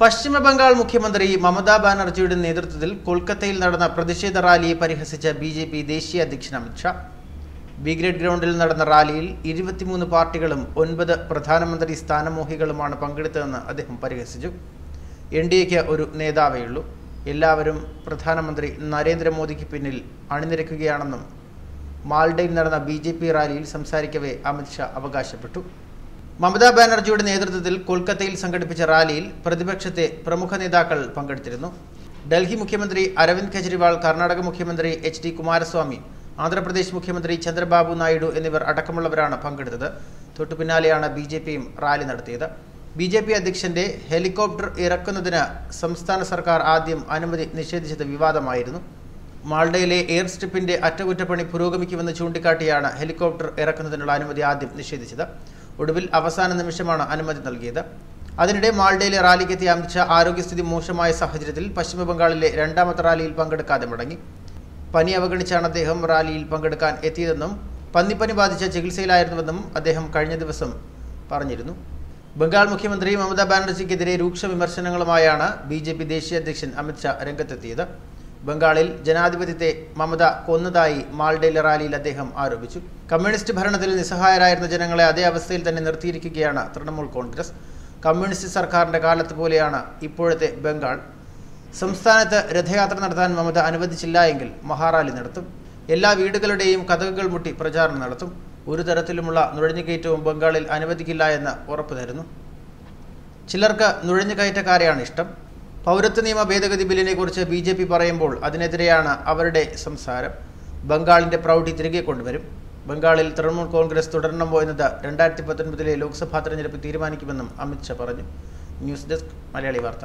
പശ്ചിമ ബംഗാൾ മുഖ്യമന്ത്രി മമതാ ബാനർജിയുടെ നേതൃത്വത്തിൽ കൊൽക്കത്തയിൽ നടന്ന പ്രതിഷേധ റാലിയെ പരിഹസിച്ച ബി ജെ പി ദേശീയ അധ്യക്ഷൻ അമിത്ഷാ ബി ഗ്രേഡ് ഗ്രൗണ്ടിൽ നടന്ന റാലിയിൽ ഇരുപത്തിമൂന്ന് പാർട്ടികളും ഒൻപത് പ്രധാനമന്ത്രി സ്ഥാനമോഹികളുമാണ് പങ്കെടുത്തതെന്ന് അദ്ദേഹം പരിഹസിച്ചു. എൻ ഡി എക്ക് ഒരു നേതാവേയുള്ളൂ. എല്ലാവരും പ്രധാനമന്ത്രി നരേന്ദ്രമോദിക്ക് പിന്നിൽ അണിനിരക്കുകയാണെന്നും മാൽഡയിൽ നടന്ന ബി ജെ പി റാലിയിൽ സംസാരിക്കവേ അമിത്ഷാ അവകാശപ്പെട്ടു. മമതാ ബാനർജിയുടെ നേതൃത്വത്തിൽ കൊൽക്കത്തയിൽ സംഘടിപ്പിച്ച റാലിയിൽ പ്രതിപക്ഷത്തെ പ്രമുഖ നേതാക്കൾ പങ്കെടുത്തിരുന്നു. ഡൽഹി മുഖ്യമന്ത്രി അരവിന്ദ് കെജ്രിവാൾ കർണാടക മുഖ്യമന്ത്രി എച്ച് ഡി കുമാരസ്വാമി ആന്ധ്രാപ്രദേശ് മുഖ്യമന്ത്രി ചന്ദ്രബാബു നായിഡു എന്നിവർ അടക്കമുള്ളവരാണ് പങ്കെടുത്തത്. തൊട്ടു പിന്നാലെയാണ് ബി ജെ പിയും റാലി നടത്തിയത്. ബി ജെ പി അധ്യക്ഷന്റെ ഹെലികോപ്റ്റർ ഇറക്കുന്നതിന് സംസ്ഥാന സർക്കാർ ആദ്യം അനുമതി നിഷേധിച്ചത് വിവാദമായിരുന്നു. മാൾഡയിലെ എയർ സ്ട്രിപ്പിന്റെ അറ്റകുറ്റപ്പണി പുരോഗമിക്കുമെന്ന് ചൂണ്ടിക്കാട്ടിയാണ് ഹെലികോപ്റ്റർ ഇറക്കുന്നതിനുള്ള അനുമതി ആദ്യം നിഷേധിച്ചത്. ഒടുവിൽ അവസാന നിമിഷമാണ് അനുമതി നൽകിയത്. അതിനിടെ മാൾഡയിലെ റാലിക്കെത്തിയ അമിത്ഷാ ആരോഗ്യസ്ഥിതി മോശമായ സാഹചര്യത്തിൽ പശ്ചിമബംഗാളിലെ രണ്ടാമത്തെ റാലിയിൽ പങ്കെടുക്കാതെ മടങ്ങി. പനി അവഗണിച്ചാണ് അദ്ദേഹം റാലിയിൽ പങ്കെടുക്കാൻ എത്തിയതെന്നും പന്നിപ്പനി ബാധിച്ച ചികിത്സയിലായിരുന്നുവെന്നും അദ്ദേഹം കഴിഞ്ഞ ദിവസം പറഞ്ഞിരുന്നു. ബംഗാൾ മുഖ്യമന്ത്രി മമതാ ബാനർജിക്കെതിരെ രൂക്ഷ വിമർശനങ്ങളുമായാണ് ബി ജെ പി ദേശീയ അധ്യക്ഷൻ അമിത്ഷാ രംഗത്തെത്തിയത്. ബംഗാളിൽ ജനാധിപത്യത്തെ മമത കൊന്നതായി മാൾഡയിലെ റാലിയിൽ അദ്ദേഹം ആരോപിച്ചു. കമ്മ്യൂണിസ്റ്റ് ഭരണത്തിൽ നിസ്സഹായരായിരുന്ന ജനങ്ങളെ അതേ അവസ്ഥയിൽ തന്നെ നിർത്തിയിരിക്കുകയാണ് തൃണമൂൽ കോൺഗ്രസ്. കമ്മ്യൂണിസ്റ്റ് സർക്കാരിന്റെ കാലത്ത് പോലെയാണ് ഇപ്പോഴത്തെ ബംഗാൾ. സംസ്ഥാനത്ത് രഥയാത്ര നടത്താൻ മമത അനുവദിച്ചില്ല എങ്കിൽ മഹാറാലി നടത്തും. എല്ലാ വീടുകളുടെയും കഥകൾ മുട്ടി പ്രചാരണം നടത്തും. ഒരു തരത്തിലുമുള്ള നുഴഞ്ഞുകയറ്റവും ബംഗാളിൽ അനുവദിക്കില്ല എന്ന് ഉറപ്പു തരുന്നു ചിലർക്ക് നുഴഞ്ഞുകയറ്റക്കാരെയാണ് ഇഷ്ടം. പൗരത്വ നിയമ ഭേദഗതി ബില്ലിനെ കുറിച്ച് ബി ജെ പി പറയുമ്പോൾ അതിനെതിരെയാണ് അവരുടെ സംസാരം. ബംഗാളിന്റെ പ്രൗഢി തിരികെ കൊണ്ടുവരും. ബംഗാളിൽ തൃണമൂൽ കോൺഗ്രസ് തുടരണമോ എന്നത് രണ്ടായിരത്തി പത്തൊൻപതിലെ ലോക്സഭാ തെരഞ്ഞെടുപ്പ് തീരുമാനിക്കുമെന്നും അമിത്ഷാ പറഞ്ഞു. ന്യൂസ് ഡെസ്ക് മലയാളി വാർത്ത.